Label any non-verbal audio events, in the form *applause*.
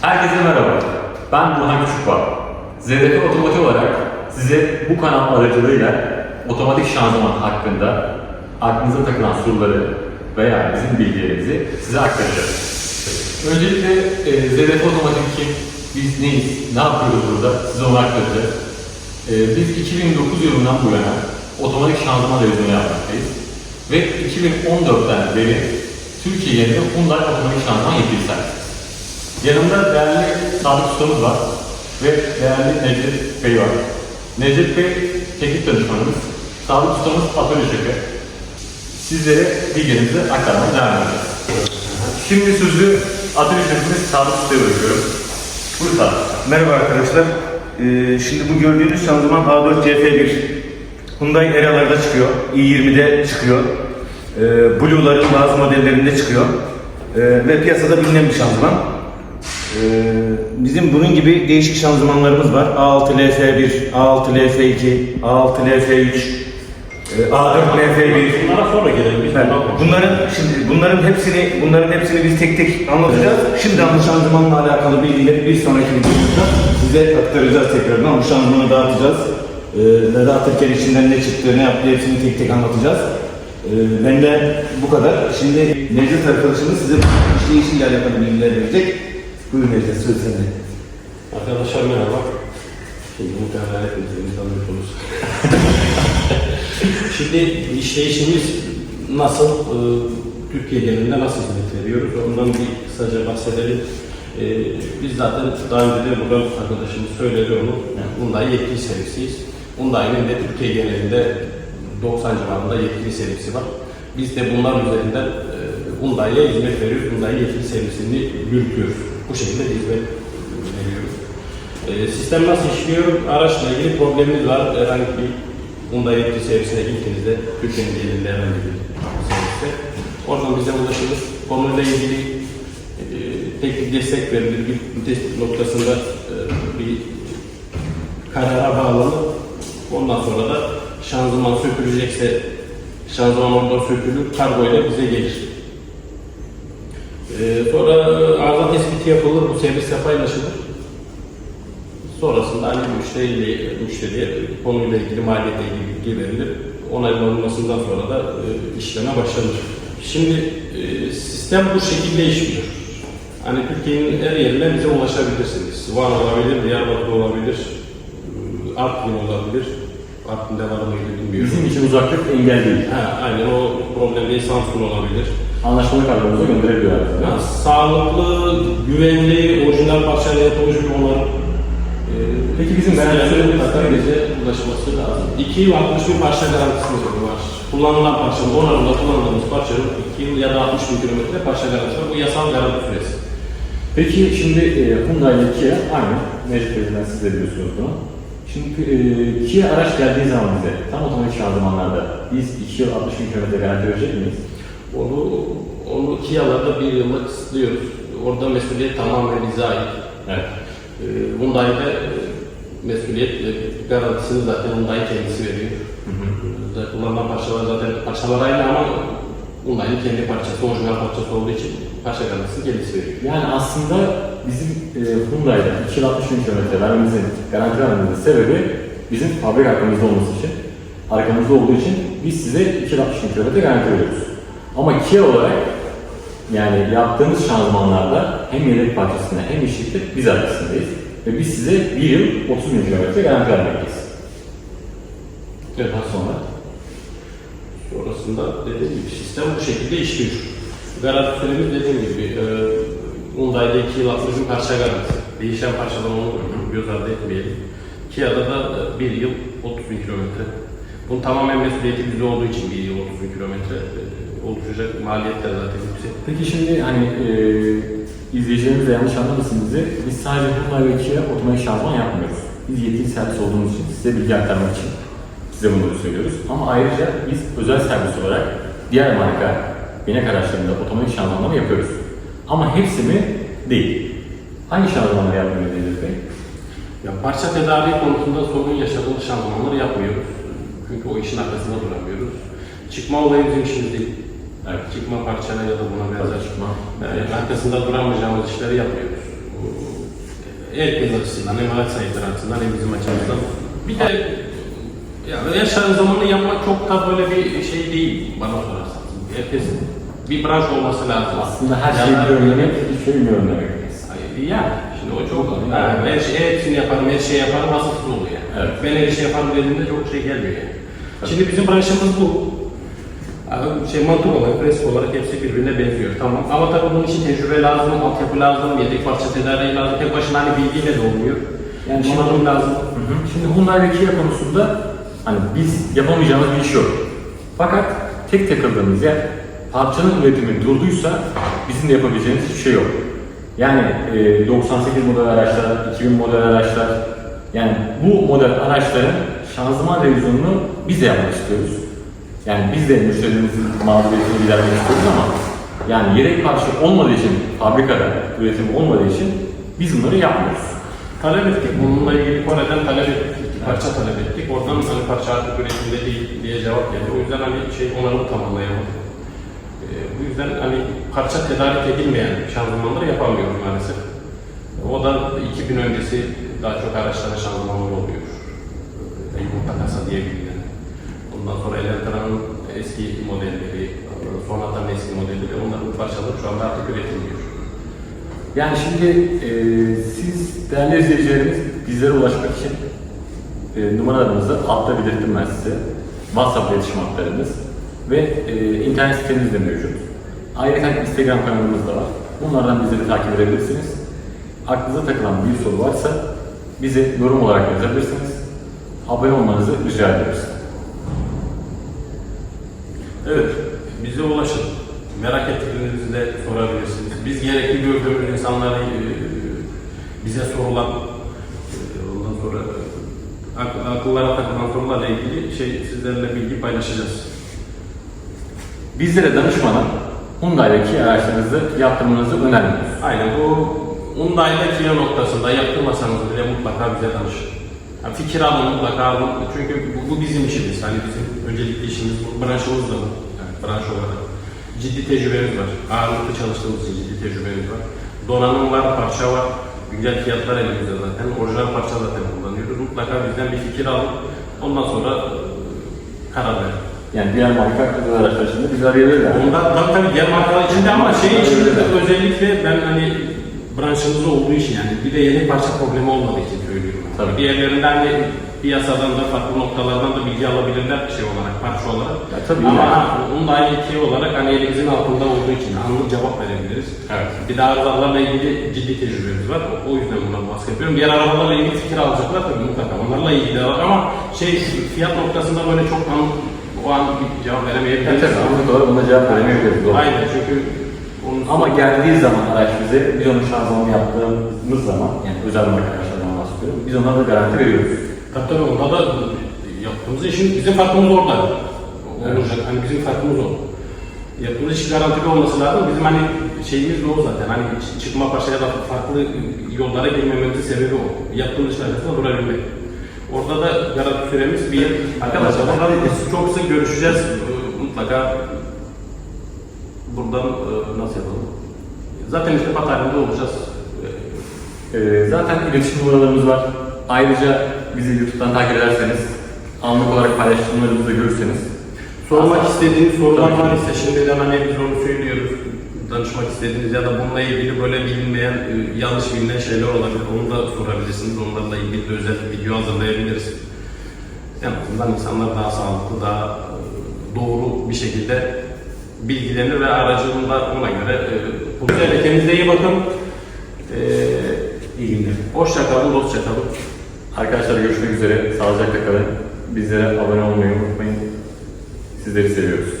Herkese merhaba. Ben Burhan Küçükbağ. ZDF Otomotiv olarak size bu kanal aracılığıyla otomatik şanzıman hakkında aklınıza takılan soruları veya bizim bilgilerimizi size aktaracağız. Öncelikle e, ZDF Otomotiv kim? Biz neyiz? Ne yapıyoruz burada? Size onu aktaracağız. E, biz 2009 yılından bu yana otomatik şanzıman revizyonu yapmaktayız. Ve 2014'ten beri Türkiye genelinde Hyundai otomatik şanzıman yetkili. Yanımda değerli Sadık Ustamız var ve değerli Necdet Bey var. Necdet Bey teknik danışmanımız, Sadık Ustamız atölye şefi. Sizlere bilgilerimizi aktarmaya devam edeceğiz. Şimdi sözü atölye şefimiz Sadık Usta'ya bırakıyorum. Buyur Sadık. Merhaba arkadaşlar. Ee, şimdi bu gördüğünüz şanzıman A4 CF1. Hyundai Era'larda çıkıyor. i20'de çıkıyor. Ee, Blue'ların bazı modellerinde çıkıyor. Ee, ve piyasada bilinen bir şanzıman. Ee, bizim bunun gibi değişik şanzımanlarımız var. A6 LF1, A6 LF2, A6 LF3, e, A4 LF1. Bunlara sonra gelelim. Biz Evet. Bunların şimdi bunların hepsini bunların hepsini biz tek tek anlatacağız. Şimdi bu şanzımanla alakalı bilgileri bir sonraki videomuzda size aktaracağız tekrardan. Bu şanzımanı dağıtacağız. Ee, dağıtırken içinden ne çıktı, ne yaptı hepsini tek tek anlatacağız. Ee, ben de bu kadar. Şimdi Necdet arkadaşımız size işleyişiyle alakalı bilgiler verecek. Buyurun Necdet söz sende. Arkadaşlar merhaba. Şimdi muhtemelen hepiniz beni tanıyorsunuz. *laughs* Şimdi işleyişimiz nasıl, e, Türkiye genelinde nasıl hizmet veriyoruz? Ondan bir kısaca bahsedelim. E, biz zaten daha önce de buradan arkadaşımız söyledi onu. Hyundai yetkili servisiyiz. Hyundai'nin de Türkiye genelinde 90 civarında yetkili servisi var. Biz de bunlar üzerinden e, Hyundai'ye hizmet veriyoruz. Hyundai yetkili servisini yürütüyoruz. Bu şekilde hizmet veriyoruz. E, sistem nasıl işliyor? Araçla ilgili problemimiz var. Herhangi bir Hyundai yetkili servisine gittiğinizde Türkiye'nin genelinde herhangi bir serviste. Oradan bize ulaşılır. Konuyla ilgili e, teknik destek verilir. Bir vites noktasında e, bir karara bağlanır. Ondan sonra da şanzıman sökülecekse şanzıman orada sökülür, kargo ile bize gelir. Ee, sonra arıza tespiti yapılır, bu servise paylaşılır. Sonrasında hani müşteriyle, müşteriye konuyla ilgili, maliyetle ilgili bilgi verilir. Onaylanmasından sonra da e, işleme başlanır. Şimdi e, sistem bu şekilde işliyor. Hani Türkiye'nin her yerine bize ulaşabilirsiniz. Van olabilir, Diyarbakır olabilir, Artvin olabilir. Artvin'de var mıydı bilmiyorum. Bizim için uzaklık engel değil. Ha, aynen o problem değil, Samsun olabilir. Anlaşmalı kargomuza gönderebiliyorlar. Ya, sağlıklı, güvenli, orijinal parçayla yapılmış bir onarım. Ee, Peki bizim garanti garantisi mutlaka bize ulaşması lazım. 2 yıl 60 bin parça garantisimiz var. Kullanılan parçanın, onarımda kullandığımız parçanın 2 yıl ya da 60 bin kilometre parça garantisi var. Bu yasal garanti süresi. Peki şimdi e, Hyundai ile Kia aynı. Necdet Bey'den siz de biliyorsunuz bunu. Şimdi e, Kia araç geldiği zaman bize tam otomatik şanzımanlarda biz 2 yıl 60 bin kilometre garanti verecek miyiz? Onu, onu Kia'larda bir yılla kısıtlıyoruz. Orada mesuliyet tamamen bize ait. Evet. Ee, Hyundai'de e, mesuliyet e, garantisini zaten Hyundai kendisi veriyor. Hı Kullanılan parçalar zaten parçalar aynı ama Hyundai'nin kendi parçası, orijinal parçası olduğu için parça garantisini kendisi veriyor. Yani aslında bizim e, Hyundai'de 2 yıl 60 bin kilometre vermemizin, garanti vermemizin sebebi bizim fabrika arkamızda olması için, arkamızda olduğu için biz size 2 yıl 60 bin kilometre garanti veriyoruz. Ama Kia olarak yani yaptığımız şanzımanlarda hem yedek parçasında hem işlikte biz arkasındayız. Ve biz size 1 yıl 30 bin kilometre garanti vermekteyiz. Evet. Daha sonra Sonrasında dediğim gibi sistem bu şekilde işliyor. Garanti süremiz dediğim gibi e, Hyundai'de 2 yıl 60 bin parça garanti. Değişen parçadan onu göz ardı etmeyelim. Kia'da da 1 yıl 30 bin kilometre. Bunun tamamen mesuliyeti bizde olduğu için 1 yıl 30 bin kilometre e, oluşacak maliyetler zaten yüksek. Peki şimdi hani e, izleyicilerimiz de yanlış anlamasın bizi. Biz sadece Hyundai ve Kia otomatik şanzıman yapmıyoruz. Biz yetkili servis olduğumuz için, size bilgi aktarmak için size bunları söylüyoruz. Ama ayrıca biz özel servis olarak diğer marka binek araçlarında otomatik şanzımanları yapıyoruz. Ama hepsi mi? Değil. Hangi şanzımanları yapmıyoruz Necdet Bey? Ya parça tedarik konusunda sorun yaşadığımız şanzımanları yapmıyoruz. Çünkü o işin arkasında duramıyoruz. Çıkma olayı bizim işimiz değil. Evet. Çıkma parçayla ya da buna benzer çıkma. Yani arkasında duramayacağımız işleri yapmıyoruz. Herkes açısından, hem araç sahipleri açısından hem bizim açımızdan. Bir de yani her şarj zamanı yapmak çok da böyle bir şey değil bana sorarsanız. Herkes bir branş olması lazım. Aslında her şeyi Yani- görmemek, hiçbir şeyi görmemek. Hayır, Yani şimdi o çok yani her şey hepsini yaparım, her şeyi yaparım vasıfsız oluyor. Evet. Ben her şeyi yaparım dediğimde çok şey gelmiyor yani. Şimdi bizim branşımız bu. Abi Şey mantık olarak, prensip olarak hepsi birbirine benziyor. Tamam. Ama tabii bunun için tecrübe lazım, altyapı lazım, yedek parça tedariği lazım. Tek başına hani bilgiyle de olmuyor. Yani şimdi- donanım lazım. Hı hı. Şimdi ve Kia konusunda hani biz yapamayacağımız bir iş yok. Fakat tek takıldığımız yer parçanın üretimi durduysa bizim de yapabileceğimiz hiçbir şey yok. Yani e, 98 model araçlar, 2000 model araçlar yani bu model araçların şanzıman revizyonunu biz de yapmak istiyoruz. Yani biz de müşterilerimizin mağduriyetini gidermek istiyoruz ama yani yedek parça olmadığı için fabrikada üretim olmadığı için biz bunları yapmıyoruz. Talep ettik. Bununla ilgili Kore'den talep ettik. Parça talep ettik. Oradan hani parça artık üretimde değil diye cevap geldi. O yüzden hani şey onarımı tamamlayamadık. Ee, bu yüzden hani parça tedarik edilmeyen şanzımanları yapamıyoruz maalesef. O da 2000 öncesi daha çok araçların şanzımanları oluyor. Ee, Yumurta kasa diye bilinen. Ondan sonra Elentra'nın eski modelleri, sonradan eski modelleri, onların parçaları şu anda artık üretilmiyor. Yani şimdi e, siz değerli izleyicilerimiz bizlere ulaşmak için e, numaralarımızı altta belirttim ben size. WhatsApp iletişim hatlarımız ve e, internet sitemiz de mevcut. Ayrıca Instagram kanalımız da var. Bunlardan bizleri takip edebilirsiniz. Aklınıza takılan bir soru varsa bize yorum olarak yazabilirsiniz. Abone olmanızı rica ederiz. Evet, bize ulaşın. Merak ettiklerinizi de sorabilirsiniz. Biz gerekli gördüğümüz insanları e, bize sorulan, e, ondan sonra akıllara takılan sorularla ilgili şey sizlerle bilgi paylaşacağız. Bizlere danışmadan Hyundai'deki araçlarınızı yaptırmanızı önermiyoruz. Aynen bu Hyundai ile Kia noktasında yaptırmasanız bile mutlaka bize danışın. Yani fikir alın mutlaka alın. Çünkü bu, bu bizim işimiz. Hani bizim öncelikli işimiz bu. Branşımız da. Yani branş olarak. Ciddi tecrübemiz var. Ağırlıklı çalıştığımız için ciddi tecrübemiz var. Donanım var, parça var. Güncel fiyatlar elimizde zaten. Orijinal parça zaten kullanıyoruz. Mutlaka bizden bir fikir alın. Ondan sonra karar verin. Yani diğer marka araçlar için de bizi arayabilirler. Onda tabii tabii diğer markalar içinde ama şey içinde de özellikle ben hani branşımız olduğu için yani bir de yedek parça problemi olmadığı için söylüyorum. Tabii. Diğerlerinden de piyasadan da farklı noktalardan da bilgi alabilirler şey olarak, parça olarak. Ya tabii Ama yani. onun da aynı iki olarak hani elimizin altında olduğu için anlık cevap verebiliriz. Evet. Bir de arabalarla ilgili ciddi tecrübemiz var. O- yüzden buna bahsediyorum. Diğer arabalarla ilgili fikir alacaklar tabii mutlaka. Onlarla ilgili de var ama şey fiyat noktasında böyle çok anlık o an bir cevap veremeyebiliriz. Evet, anlık olarak buna cevap veremeyebiliriz. Doğru. Aynen çünkü onun Ama geldiği zaman araç bize, biz onun şanzımanını yaptığımız zaman, yani özel marka araçlardan bahsediyorum, biz ona da garanti veriyoruz. Tabii tabii onda da yaptığımız işin bizim farkımız orada olacak. Hani bizim farkımız o. Yaptığımız iş garantili olması lazım. Bizim hani şeyimiz de o zaten. Hani çıkma paşa ya da farklı yollara girmememizin sebebi o. Yaptığımız işler arasında durabilmek. Orada da garanti süremiz bir yıl. Arkadaşlar biz çok sık görüşeceğiz. Mutlaka buradan e, nasıl yapalım? Zaten işte Patar'da olacağız. Ee, zaten iletişim numaralarımız var. Ayrıca bizi YouTube'dan takip ederseniz, anlık olarak paylaşımlarımızı da görürseniz, Sormak istediğiniz sorular var ise şimdiden hani biz onu söylüyoruz. Danışmak istediğiniz ya da bununla ilgili böyle bilinmeyen, e, yanlış bilinen şeyler olabilir. Onu da sorabilirsiniz. Onlarla ilgili de özel bir video hazırlayabiliriz. En azından insanlar daha sağlıklı, daha e, doğru bir şekilde bilgilenir ve aracını da ona göre e, kullanır. Kendinize iyi bakın. E, iyi günler. hoşça kalın, dostça kalın. Arkadaşlar görüşmek üzere, sağlıcakla kalın. Bizlere abone olmayı unutmayın. Sizleri seviyoruz.